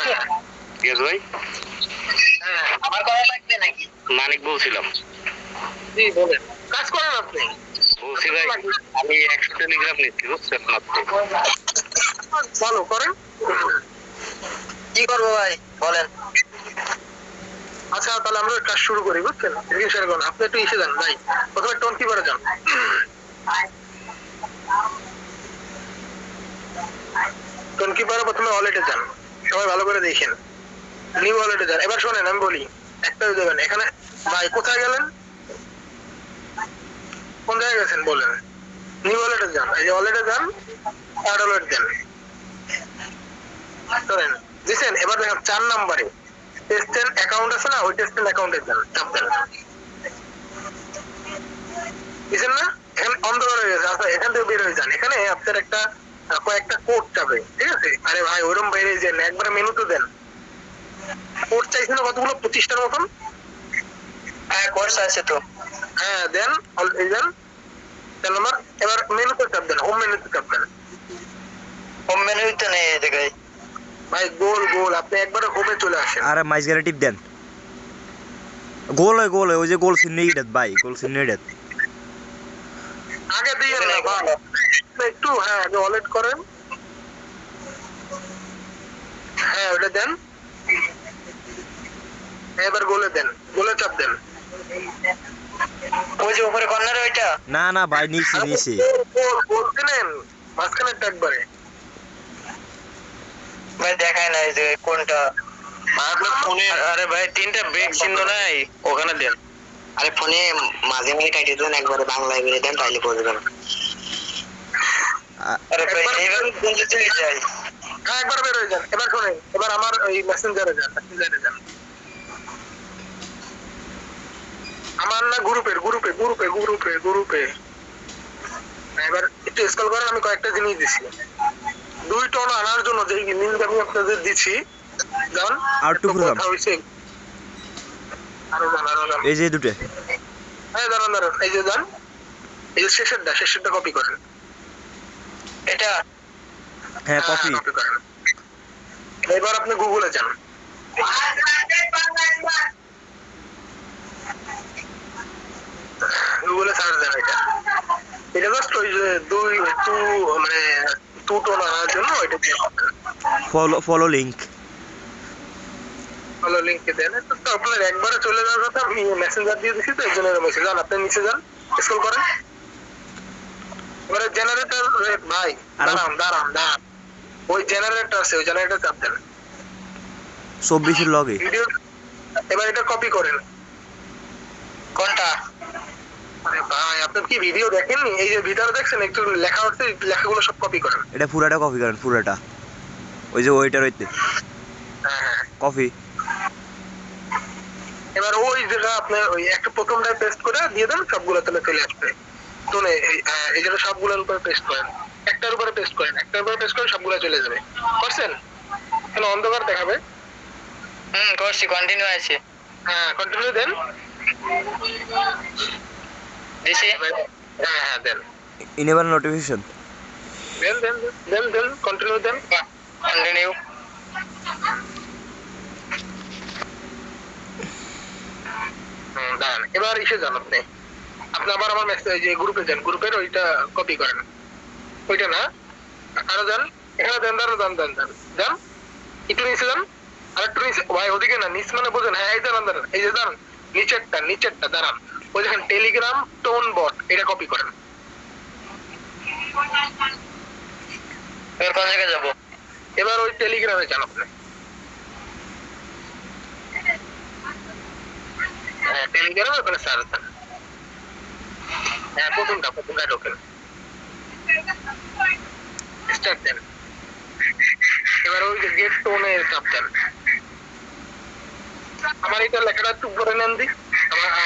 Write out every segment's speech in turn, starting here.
ভাই? হ্যাঁ আমার করা লাগবে নাকি? মানিক বলছিলাম। জি বলেন। কাজ করেন আপনি। বলছি ভাই আমি একশো টেলিগ্রাম নিচ্ছি বুঝছেন ভালো করেন। কি করব ভাই? বলেন। আচ্ছা তাহলে আমরা কাজ শুরু করি বুঝছেন? করুন আপনি একটু এসে যান ভাই। প্রথমে টোন কি করে যান। টোন কি পরে প্রথমে ওয়ালেটে যান। সবাই ভালো করে দেখেন। নিউ ওয়ালেটে যান এবার শোনেন, আমি বলি, একটা দেবেন এখানে ভাই কোথায় গেলেন? কোন জায়গায় গেছেন বলেন? নিউ ওয়ালেটে যান। এই যে ওয়ালেটে যান অ্যাড ওয়ালেট দেন। শোনেন দিছেন এবার দেখেন, চার নাম্বারে টেস্টেন অ্যাকাউন্ট আছে না? ওই টেস্টেন অ্যাকাউন্টে যান, চাপ দেন। দিছেন না? এখানে অন্ধকার হয়ে গেছে। আচ্ছা এখান থেকে বের হয়ে যান। এখানে আপনার একটা আহ, কয়েকটা কোড চাবে ঠিক আছে? আরে ভাই ওরম বাইরে যান একবার মেনু তো দেন। কোড চাইছিল কতগুলো? পঁচিশটার মতন? হ্যাঁ কোর্স আছে তো। হ্যাঁ দেন অল- এই দেন। তেল নাম্বার এবার মেনুতে চাপ দেন হোম মেনুতে চাপ দেন। হোম মেনু তো নেই জায়গায়। ভাই গোল গোল আপনি একবারে হোমে চলে আসেন। আরে মাইজগারে টিপ দেন। গোল হয় গোল হয় ওই যে গোল চিহ্ন ইডাত ভাই গোল ইডাত। আগে দিয়ে না ভাই। একটু হ্যাঁ আগে ওয়ালেট করেন। হ্যাঁ ওটা দেন। এবার গোলে দেন। গোলে চাপ দেন। ওই যে উপরে কর্নারে ওইটা? না না ভাই নিছি নিছি গোল গোল মাঝখানে একবারে ভাই দেখায় না এই জায়গায় কোনটা আপনার ফোনে আরে ভাই তিনটা বেগ চিহ্ন নাই। ওখানে দেন। আরে ফোনে মাঝে মাঝে কাটিয়ে দেন একবারে বাংলায় বেরিয়ে দেন তাইলে বুঝবেন আ- আরে ভাই এইভাবে বলতে চলে যাই হ্যাঁ একবার বের যান। এবার শোনেন এবার আমার ওই মেসেঞ্জারে যান মেসেঞ্জারে যান। আমার না গ্রুপের গ্রুপে গ্রুপে গ্রুপে গ্রুপে এবার একটু স্কল করেন আমি কয়েকটা জিনিস দিছি। দুই টন আনার জন্য যে লিঙ্ক আমি আপনাদের দিছি যান আর কথা হইছে। আরও আরও যান এই যে দুটো। হ্যাঁ দাঁড়ান দাঁড়ান এই যে যান এই যে শেষেরটা শেষেরটা কপি করেন। এটা? হ্যাঁ কপি এবার আপনি গুগলে যান। গুগলে সার্চ দেন এটা। এটা জাস্ট ওই যে দুই টু মানে টু টোন আনার জন্য ওইটা দিয়ে ফলো ফলো লিংক ভালো লিঙ্কে দেন। তো আপনার একবারে চলে যাওয়ার কথা আমি মেসেঞ্জার দিয়ে দিছি তো এই জন্য মেসেজ যান আপনি নিচে যান। স্ক্রল করেন। এবারে জেনারেটর ভাই দাঁড়ান দাঁড়ান দাঁড়ান। ওই জেনারেটর আছে ওই জেনারেটর চাপ দেন চব্বিশের লগে। এবার এটা কপি করেন। কোনটা? ভাই আপনি কি ভিডিও দেখেননি? এই যে ভিডিও দেখছেন একটু লেখা হচ্ছে লেখাগুলো সব কপি করেন। এটা পুরাটা কপি করেন পুরাটা। ওই যে ওইটা রইতে হ্যাঁ হ্যাঁ। কপি এবার ওই জায়গা আপনি ওই একটা প্রথমটায় পেস্ট করে দিয়ে দেন সবগুলো তাহলে চলে আসবে। তো নে, এই হ্যাঁ, জায়গা সবগুলোর উপরে পেস্ট করেন। একটার উপরে পেস্ট করেন একটার উপরে পেস্ট করেন সবগুলো চলে যাবে। করছেন? তাহলে অন্ধকার দেখাবে? হুম করছি কন্টিনিউ আছে। হ্যাঁ কন্টিনিউ দেন। দিছি। হ্যাঁ হ্যাঁ দেন। ইনেবল নোটিফিকেশন দেন দেন দেন দেন কন্টিনিউ দেন। কন্টিনিউ হুম, দাঁড়ান এবার এসে যান আপনি। আপনি আবার আমার মেসেজ যে গ্রুপে যান গ্রুপের ওইটা কপি করেন। ওইটা না? আরও যান এখানে দেন দাঁড়ান দেন দেন দেন যান একটু নিচে যান আর একটু নিচে ভাই ওদিকে না নিচ মানে বোঝেন হ্যাঁ এই দাঁড়ান দাঁড়ান এই যে দাঁড়ান নিচেরটা নিচেরটা দাঁড়ান। ওই দেখেন টেলিগ্রাম টোন বট এটা কপি করেন। এবার কোন জায়গায় যাব? এবার ওই টেলিগ্রামে যান আপনি। হ্যাঁ টেলিগ্রামে ওখানে সার্চ দেন। হ্যাঁ প্রথমটা প্রথমটা ঢোকেন। স্টার্ট দেন। এবার ওই যে গেট টোনে চাপ দেন। আমার এটা লেখাটা একটু উপরে নেন দি।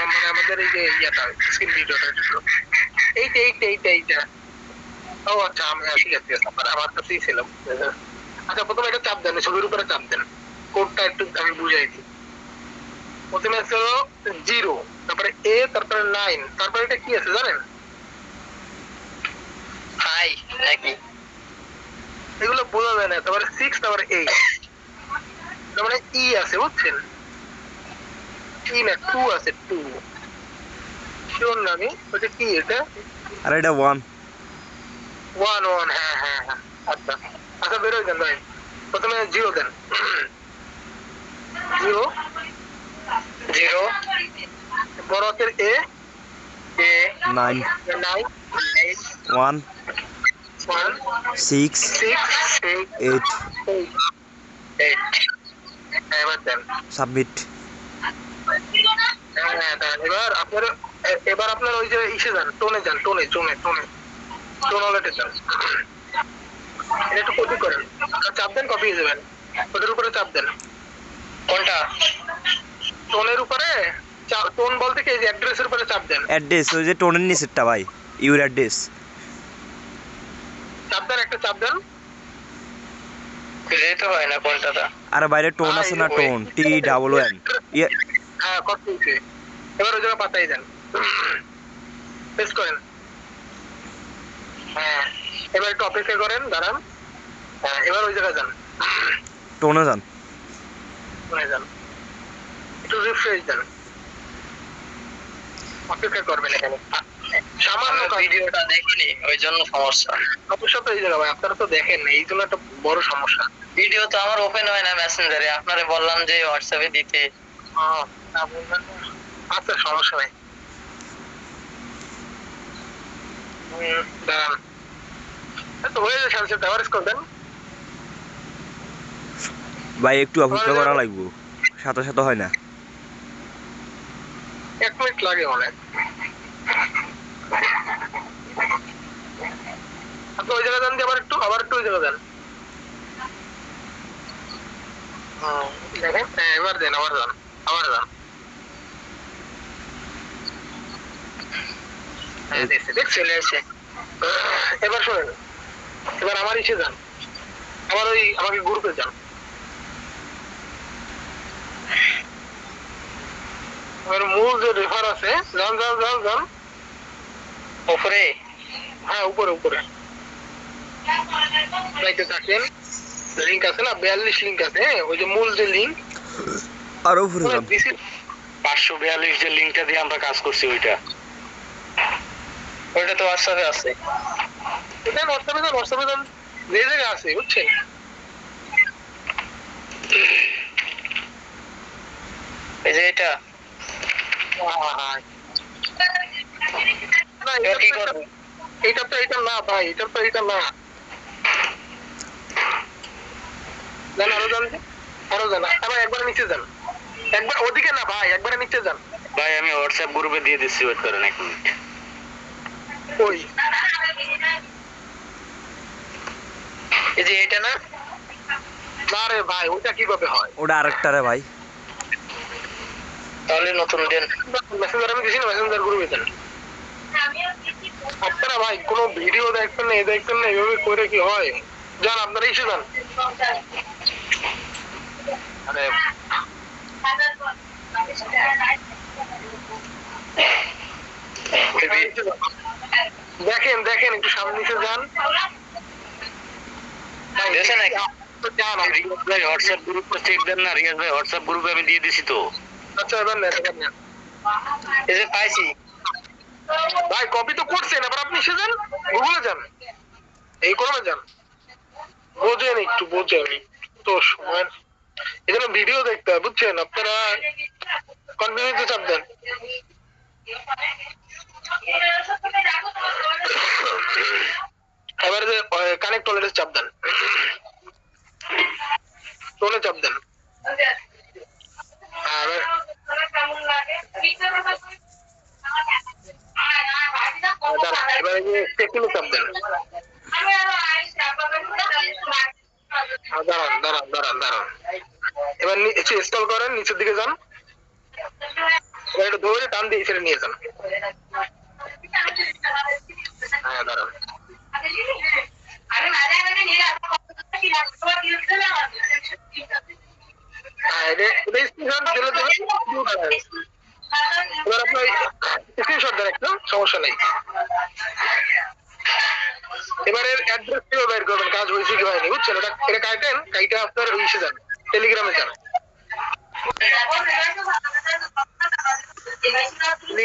মানে আমাদের এই যে ইয়েটা স্ক্রিন ভিডিওটা এইটা এইটা এইটা এইটা। ও আচ্ছা আমি ঠিক আছে আমার কাছেই ছিল। আচ্ছা প্রথমে এটা চাপ দেন, ছবির উপরে চাপ দেন। কোডটা একটু আমি বুঝাই দিই। প্রথমে আছে হলো জিরো তারপরে এ তারপরে নাইন তারপরে এটা কি আছে জানেন? হাই নাকি? এগুলো বোঝা যায় না তারপরে সিক্স তারপরে এইট তার মানে ই আছে বুঝছেন? ই না টু আছে টু শিওর না আমি ওটা কি এটা? আর এটা ওয়ান ওয়ান ওয়ান হ্যাঁ হ্যাঁ হ্যাঁ আচ্ছা। আচ্ছা বেরোয় দেন ভাই। প্রথমে জিরো দেন। Zero zero. বড় হাতের A A nine nine one one six six eight eight এবার দেন। সাবমিট হ্যাঁ হ্যাঁ এবার আপনার এবার আপনার ওই যে ইসে যান টোনে যান টোনে টোনে টোনে টোন ওয়ালেটে যান এটা একটু কপি করেন। চাপ দেন কপি হয়ে যাবেন ওটার উপরে চাপ দেন। কোনটা? টোনের উপরে টোন বলতে কি এই যে অ্যাড্রেসের উপরে চাপ দেন। অ্যাড্রেস ওই যে টোনের নিচেরটা ভাই ইউর অ্যাড্রেস চাপ দেন একটা চাপ দেন। তো হয় না কোনটাটা আর বাইরে টোন আছে না টোন? টি ডাবল ওয়ান ইয়ে হ্যাঁ কত এবার ওই জায়গায় পাতাই দেন। পেস্ট করেন। হ্যাঁ এবার একটু অপেক্ষা করেন দাঁড়ান। হ্যাঁ এবার ওই জায়গায় যান। টোনে যান। ওখানে যান। একটু রিফ্রেশ দেন অপেক্ষা করবেন এখানে। সামান্য ভিডিওটা দেখিনি ওই জন্য সমস্যা। সমস্যা তো এই জায়গা ভাই আপনারা তো দেখেন না, এই জন্য একটা বড় সমস্যা। ভিডিও তো আমার ওপেন হয় না মেসেঞ্জারে আপনারে বললাম যে হোয়াটসঅ্যাপে দিতে। না। আচ্ছা সমস্যা নেই। হয়ে ভাই একটু অপেক্ষা করা লাগবো। সাথে সাথে হয় না। এক মিনিট লাগে অনেক। আপনি ওই জায়গায় দেন দিয়ে আবার একটু আবার একটু ওই জায়গায় দেন দেখেন হ্যাঁ, এবার দেন আবার দেন আবার দেন হ্যাঁ, দেখছি, দেখছি, চলে। এবার শোনেন এবার আমার ইসে যান। আমার ওই আমাকে গ্রুপে যান। আমার মূল যে রেফার আছে যান যান যান যান উপরে হ্যাঁ উপরে উপরে। রাইটে থাকেন লিঙ্ক আছে না? বিয়াল্লিশ লিঙ্ক আছে হ্যাঁ? ওই যে মূল যে লিঙ্ক আরও উপরে যান পাঁচশো বিয়াল্লিশ যে লিঙ্কটা দিয়ে আমরা কাজ করছি ওইটা। ওইটা তো হোয়াটসঅ্যাপে আছে। এটা হোয়াটসঅ্যাপে যান হোয়াটসঅ্যাপে যান। যে জায়গায় আছে বুঝছেন? এই যে এটা। না, এবার কি এটা তো- করব এটা তো এটা না ভাই এটা তো এটা না যান আরও যান আরও যান আবার একবার নিচে যান একবার ওদিকে না ভাই একবারে নিচে যান ভাই আমি হোয়াটসঅ্যাপ গ্রুপে দিয়ে দিচ্ছি ওয়েট করেন এক মিনিট ওই এই যে এটা না না রে ভাই ওটা কীভাবে হয় ওটা আরেকটা রে ভাই তাহলে নতুন দেন মেসেঞ্জার আমি দিছি না মেসেঞ্জার গ্রুপে দেন আপনারা ভাই কোনো ভিডিও দেখবেন না এ দেখবেন না এভাবে করে কি হয়? যান আপনারা ইস্যু যান। আরে দেখেন দেখেন একটু সামনে নিচে যান। হোয়াটসঅ্যাপ গ্রুপে চেক দেন না রিয়াজ ভাই হোয়াটসঅ্যাপ গ্রুপে আমি দিয়ে দিছি তো। আচ্ছা ভাই কপি তো করছেন, এবার আপনি যান এই যান। বোঝেন একটু, বোঝেন তো সময়। ভিডিও দেখতে হয়, বুঝছেন? আপনারা কন্টিনিউতে চাপ দেন। এবার কানেক্ট চাপ দেন। টোনে চাপ দেন।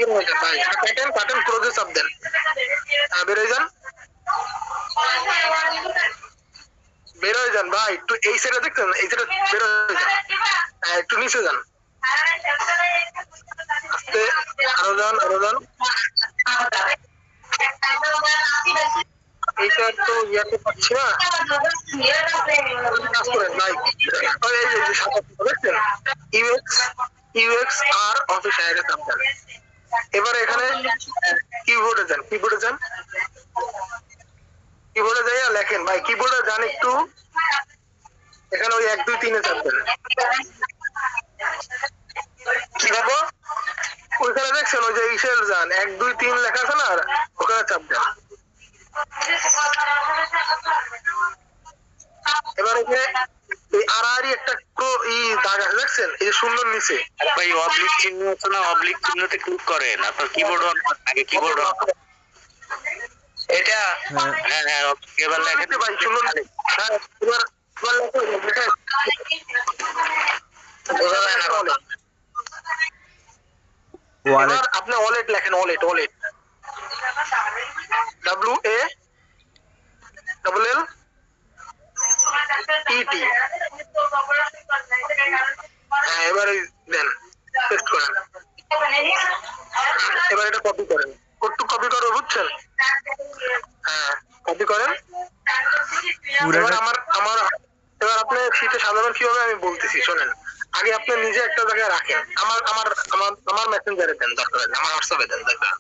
হয়ে যান ভাই কাটেন কাটেন ক্লোজে চাপ দেন বেরোয় যান। বেরোয় যান, ভাই, একটু এই সাইডে দেখছেন? এই সাইডে বেরোয় যান। হ্যাঁ একটু নিচে যান। আস্তে, আরও যান আরও যান। এইটা তো ইয়াতে পাচ্ছি না। কাজ করেন, ভাই। ইউএক্স ইউএক্স আর অফিস আইডি চাপ দেন এবার এখানে কিবোর্ডে যান কিবোর্ডে যান। কিবোর্ডে যাইয়া লেখেন, ভাই কিবোর্ডে যান একটু। এখানে ওই এক, দুই, তিনে চাপ দেন কি দেখো ওইখানে দেখছেন, ওই যে ইসেল যান, এক, দুই, তিন লেখা আছে না ওখানে চাপ দেন। এবার এখানে এই আড়াআড়ি একটা ক্রো- ই দাগ আছে দেখছেন এই যে শূন্যর নিচে ভাই অবলিক চিহ্ন আছে না অবলিক চিহ্নতে ক্লিক করেন আপনার কিবোর্ড আগে কিবোর্ড এটা হ্যাঁ। হ্যাঁ হ্যাঁ এবার লেখেন ভাই শূন্যর নিচে। হ্যাঁ, এবার এবার লেখো, লেখেন। বোঝা যায় না কথা। ওয়ালেট এবার আপনি ওয়ালেট লেখেন wallet wallet W A double L E T হ্যাঁ এবার দেন পেস্ট করেন। এবার এটা কপি করেন। একটু কপি করো বুঝছেন? হ্যাঁ কপি করেন। এবার আমার আমার এবার আপনি শীতে সাজাবেন কীভাবে আমি বলতেছি শোনেন। আগে আপনি নিজে একটা জায়গায় রাখেন। আমার আমার আমার আমার মেসেঞ্জারে দেন দরকার হলে, আমার হোয়াটসঅ্যাপে দেন দরকার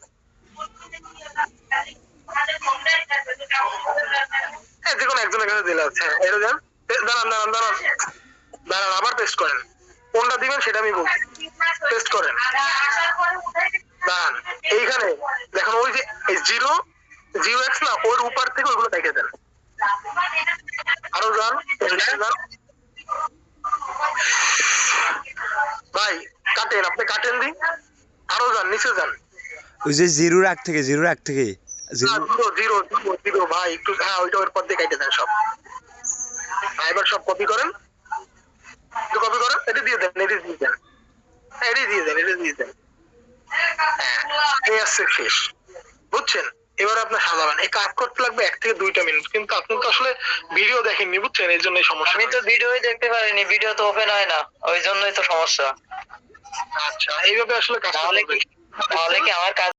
হ্যাঁ যে কোনো একজনের কাছে দিলে আছে এটা দেন দাঁড়ান দাঁড়ান দাঁড়ান দাঁড়ান আবার পেস্ট করেন। কোনটা দিবেন সেটা আমি বলছি। পেস্ট করেন। দাঁড়ান এইখানে দেখুন ওই যে জিরো জিরো এক্স না ওর উপর থেকে ওইগুলো দেখে দেন। আরও যান। ভাই কাটেন আপনি কাটেন দিন আরও যান নিচে যান। ওই যে জিরো আগ থেকে জিরো আগ থেকে। Zero zero zero zero zero ভাই একটু হ্যাঁ ওইটা ওর পর দিয়ে কেটে দেন সব। হ্যাঁ, এবার সব কপি করেন। একটু কপি করেন এটা দিয়ে দেন এটা দিয়ে দেন। হ্যাঁ এটা দিয়ে দেন এটা দিয়ে দেন। এই আসছে শেষ। বুঝছেন? এবার আপনি সাজাবেন এই কাজ করতে লাগবে এক থেকে দুইটা মিনিট কিন্তু আপনি তো আসলে ভিডিও দেখেননি বুঝছেন? এই জন্য সমস্যা আমি তো ভিডিওই দেখতে পারিনি ভিডিও তো ওপেন হয় না ওই জন্যই তো সমস্যা। আচ্ছা এইভাবে আসলে কাজ তাহলে কি তাহলে কি আমার কাজ